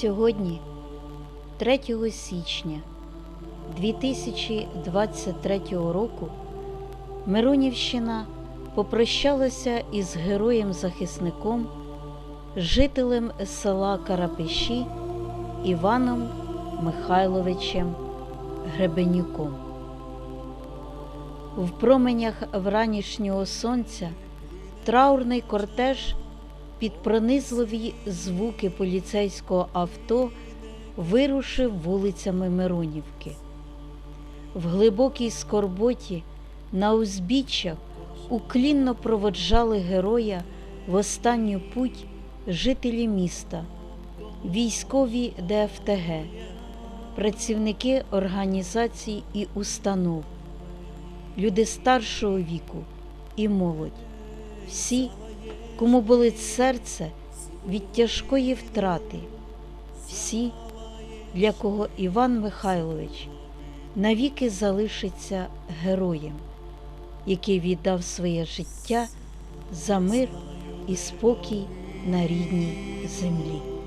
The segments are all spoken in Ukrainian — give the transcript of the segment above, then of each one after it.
Сьогодні, 3 січня 2023 року, Миронівщина попрощалася із героєм-захисником, жителем села Карапиші Іваном Михайловичем Гребенюком. В променях вранішнього сонця траурний кортеж під пронизливі звуки поліцейського авто вирушив вулицями Миронівки. В глибокій скорботі на узбіччях уклінно проводжали героя в останню путь жителі міста, військові ДФТГ, працівники організацій і установ, люди старшого віку і молодь, всі, кому болить серце від тяжкої втрати, всі, для кого Іван Михайлович навіки залишиться героєм, який віддав своє життя за мир і спокій на рідній землі.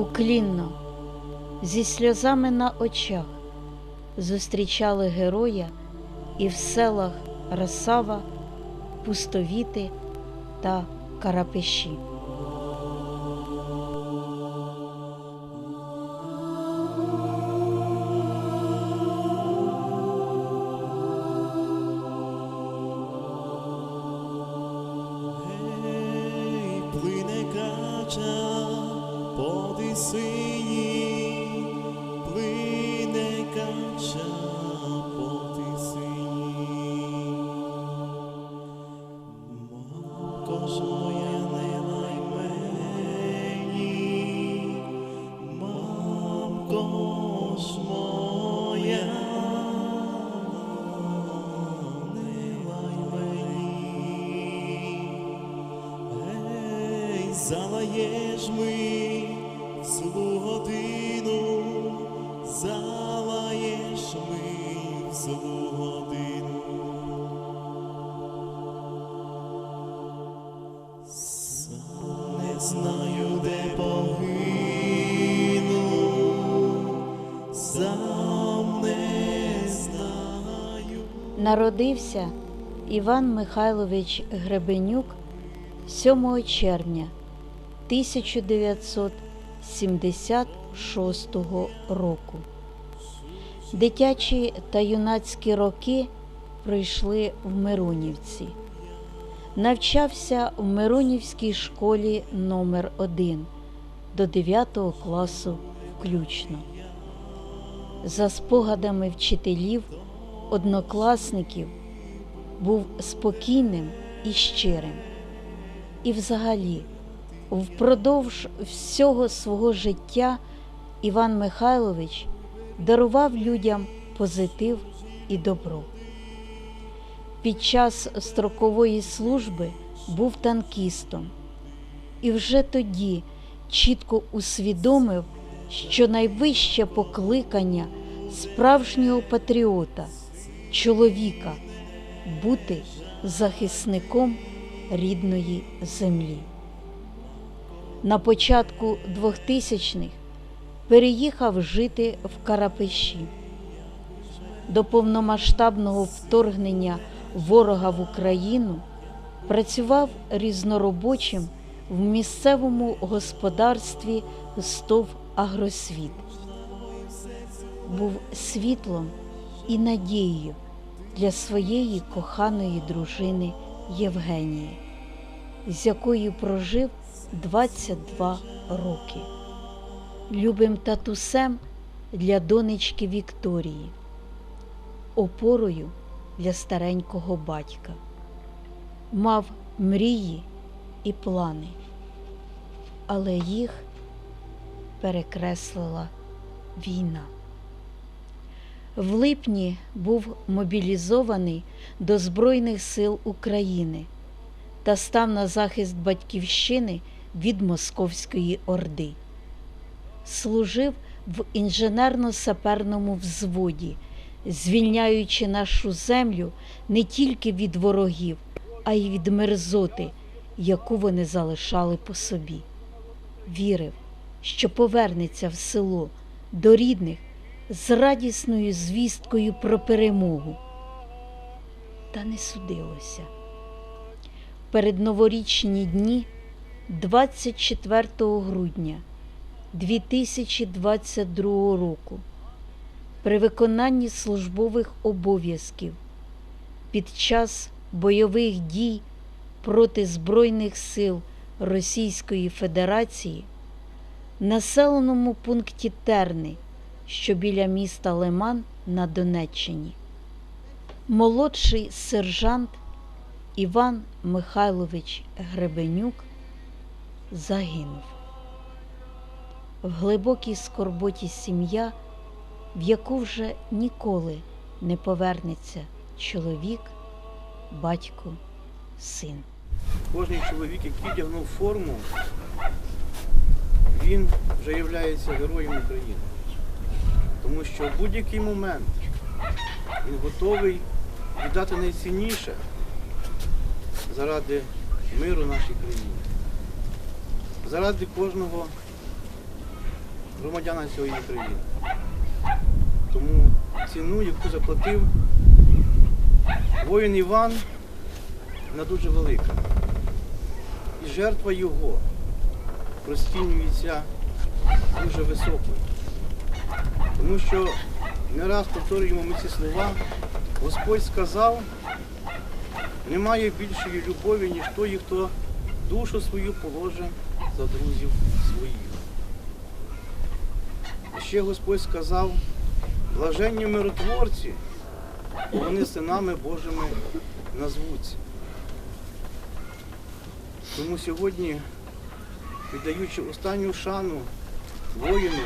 Уклінно, зі сльозами на очах зустрічали героя і в селах Расава, Пустовіти та Карапиші. Залаєш ми в злу годину, залаєш ми в злу годину. Не знаю, де погину, сам не знаю. Народився Іван Михайлович Гребенюк 7 червня 1976 року. Дитячі та юнацькі роки пройшли в Миронівці. навчався в Миронівській школі номер 1 до 9 класу включно. За спогадами вчителів, однокласників, був спокійним і щирим. І взагалі, впродовж всього свого життя Іван Михайлович дарував людям позитив і добро. Під час строкової служби був танкістом і вже тоді чітко усвідомив, що найвище покликання справжнього патріота, чоловіка бути захисником рідної землі. На початку 2000-х переїхав жити в Карапеші. До повномасштабного вторгнення ворога в Україну працював різноробочим в місцевому господарстві СТОВ Агросвіт. Був світлом і надією для своєї коханої дружини Євгенії, з якою прожив 22 роки. Любим татусем для донечки Вікторії, опорою для старенького батька. Мав мрії і плани, але їх перекреслила війна. В липні був мобілізований до Збройних сил України та став на захист батьківщини від Московської Орди. Служив в інженерно-саперному взводі, звільняючи нашу землю не тільки від ворогів, а й від мерзоти, яку вони залишали по собі. Вірив, що повернеться в село до рідних з радісною звісткою про перемогу. Та не судилося. Передноворічні дні 24 грудня 2022 року при виконанні службових обов'язків під час бойових дій проти Збройних сил Російської Федерації населеному пункті Терни, що біля міста Лиман на Донеччині. Молодший сержант Іван Михайлович Гребенюк загинув. В глибокій скорботі сім'я, в яку вже ніколи не повернеться чоловік, батько, син. Кожний чоловік, який вдягнув форму, він вже є героєм України. Тому що в будь-який момент він готовий віддати найцінніше заради миру нашій країні, заради кожного громадяна цієї країни. Тому ціну, яку заплатив воїн Іван, вона дуже велика. І жертва його розцінюється дуже високою. Тому що не раз повторюємо ми ці слова, Господь сказав, немає більшої любові, ніж той, хто душу свою положить за друзів своїх. Ще Господь сказав, блаженні миротворці, вони синами Божими назвуться. Тому сьогодні, віддаючи останню шану воїну,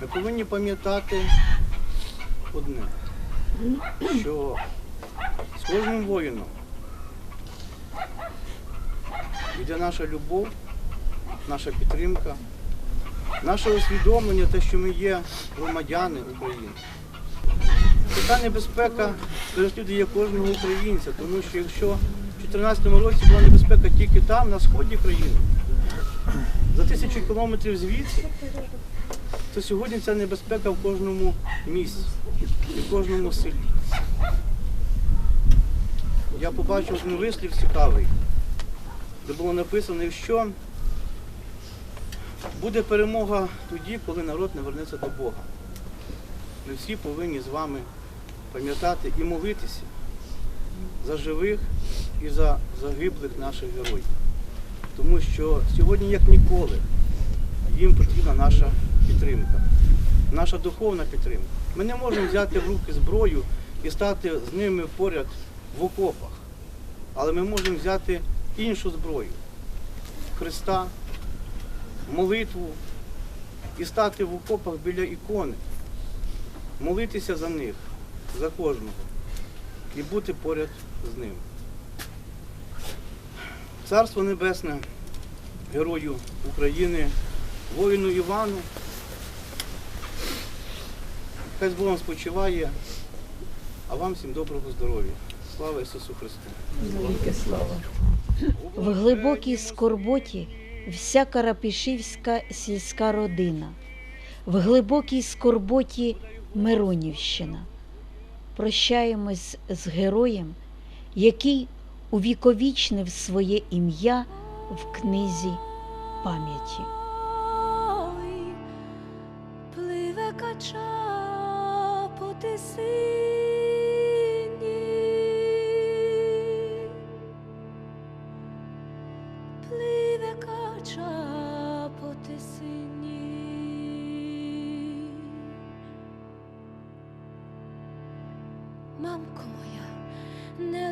ми повинні пам'ятати одне, що з кожним воїном йде наша любов, наша підтримка, наше усвідомлення, те, що ми є громадяни України. Така небезпека переслідує кожного українця, тому що якщо в 2014 році була небезпека тільки там, на сході країни, за тисячу кілометрів звідси, то сьогодні ця небезпека в кожному місці в кожному селі. Я побачив один вислів цікавий, де було написано, що буде перемога тоді, коли народ не вернеться до Бога. Ми всі повинні з вами пам'ятати і молитися за живих і за загиблих наших героїв. Тому що сьогодні, як ніколи, їм потрібна наша підтримка, наша духовна підтримка. Ми не можемо взяти в руки зброю і стати з ними поряд в окопах, але ми можемо взяти іншу зброю Христа, молитву і стати в окопах біля ікони, молитися за них, за кожного і бути поряд з ним. Царство Небесне, герою України, воїну Івану. Хай з Богом спочиває, а вам всім доброго здоров'я. Слава Ісусу Христу! В глибокій скорботі вся Карапішівська сільська родина, в глибокій скорботі Миронівщина. Прощаємось з героєм, який увіковічнив своє ім'я в книзі пам'яті. Пливе кача по. Пливе сині. Мамко моя, не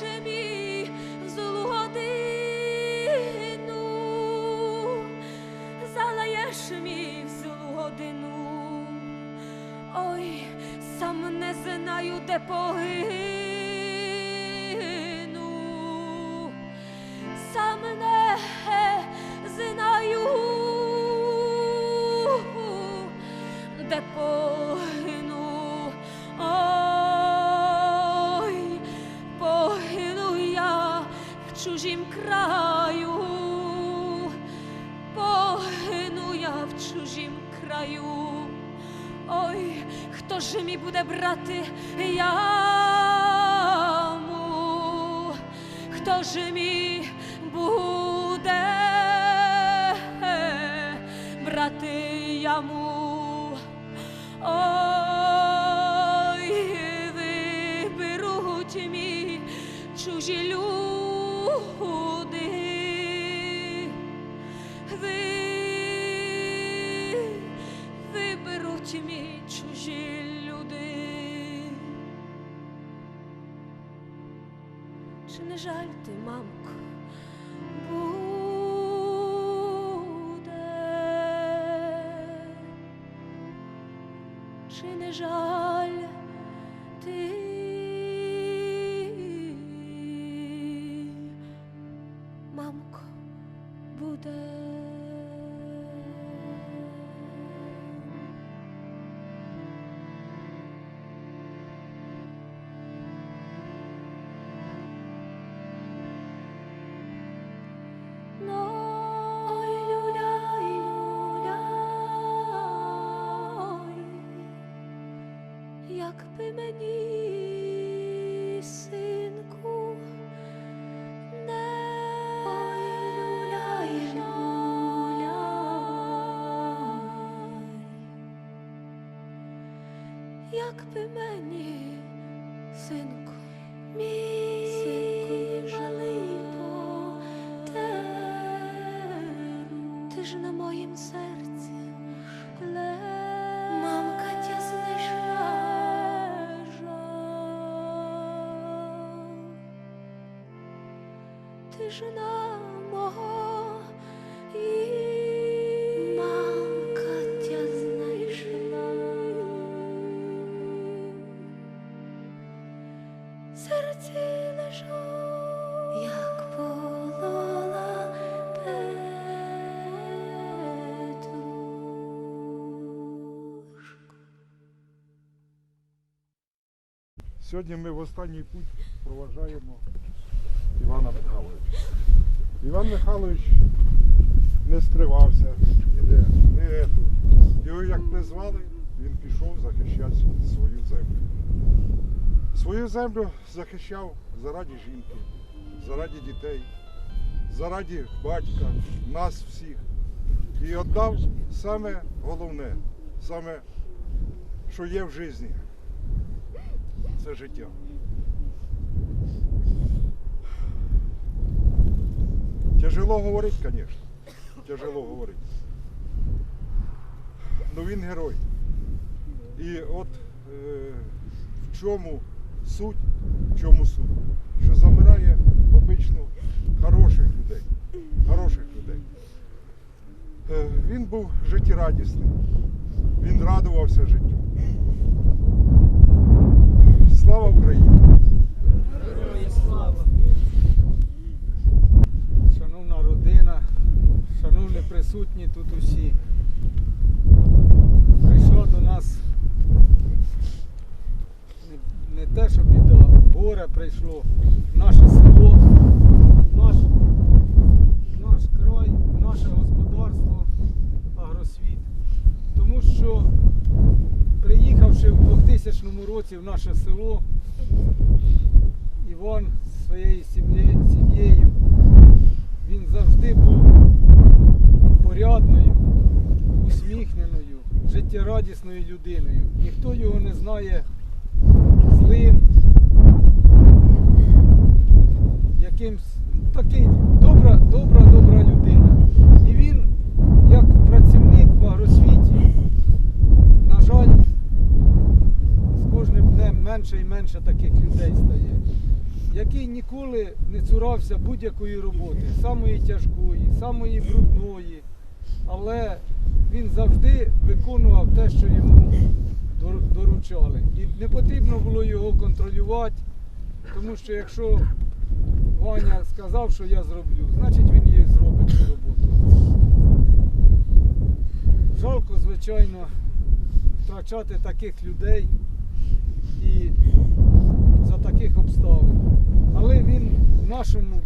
залаєш мій залаєш мій в злу годину, ой, сам не знаю, де погину, буде брати яму? Хто ж мій буде брати яму? Не жаль ти, мамко, буде? чи не жаль якби мені, синку, мій синку, жалий ти ж на моїм серці Мамка тя знайшла Ти ж на Сьогодні ми в останній путь проважаємо Івана Михайловича. Іван Михайлович не стривався ніде, не ету. Його як не звали, він пішов захищати свою землю. Свою землю захищав заради жінки, заради дітей, заради батька, нас всіх. І віддав саме головне, саме, що є в житті. Це життя. Тяжело говорити, звісно. Тяжело говорити. Ну він герой. І от е, в чому суть, в чому суть? Що забирає обично хороших людей. Хороших людей. Е, він був життєрадісний. Він радувався життю. Слава Україні! Шановна родина, шановні присутні тут усі. Прийшло до нас не, не те, що біда, горе прийшло в наше село, в наш, в наш край, в наше господарство, агросвіт. Тому що приїхавши в 2000 році в наше село, Іван зі своєю сім'єю він завжди був порядною, усміхненою, життєрадісною людиною. Ніхто його не знає злим, якимсь такий добра, добра, добра людина. І він, як працівник в агросвіті, на жаль, з кожним днем менше і менше таких людей стає який ніколи не цурався будь-якої роботи, самої тяжкої, самої брудної, але він завжди виконував те, що йому доручали. І не потрібно було його контролювати, тому що якщо Ваня сказав, що я зроблю, значить він її зробить цю роботу. Жалко, звичайно, втрачати таких людей і за таких обставин. Але він в нашому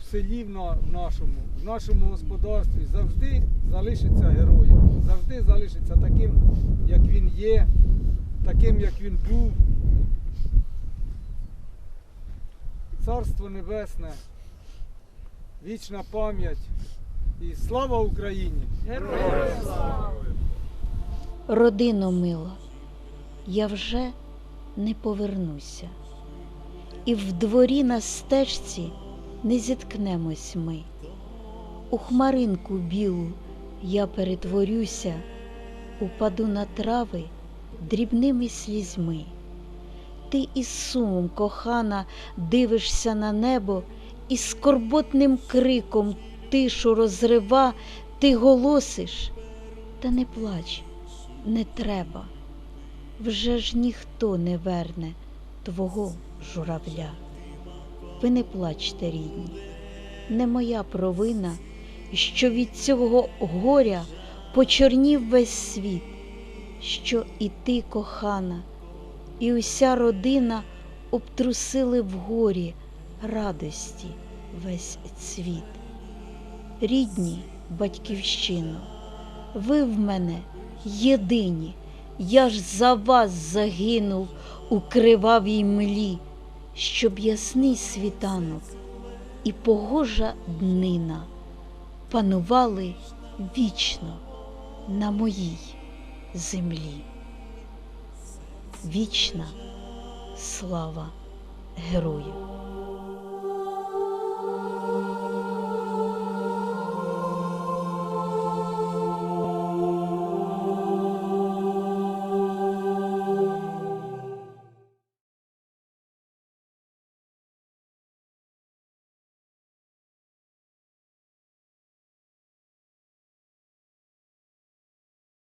в селі, в нашому, в нашому господарстві завжди залишиться героєм, завжди залишиться таким, як він є, таким, як він був. Царство Небесне, вічна пам'ять і слава Україні! Родино мила, я вже не повернуся, і в дворі на стежці не зіткнемось ми. У хмаринку білу я перетворюся, упаду на трави дрібними слізьми. Ти із сумом, кохана, дивишся на небо, і скорботним криком тишу розрива, ти голосиш, та не плач не треба, вже ж ніхто не верне твого журавля. Ви не плачте, рідні, не моя провина, що від цього горя почорнів весь світ, що і ти, кохана, і уся родина обтрусили в горі радості весь цвіт. Рідні батьківщину, ви в мене єдині, я ж за вас загинув у кривавій млі, щоб ясний світанок і погожа днина панували вічно на моїй землі. Вічна слава герою!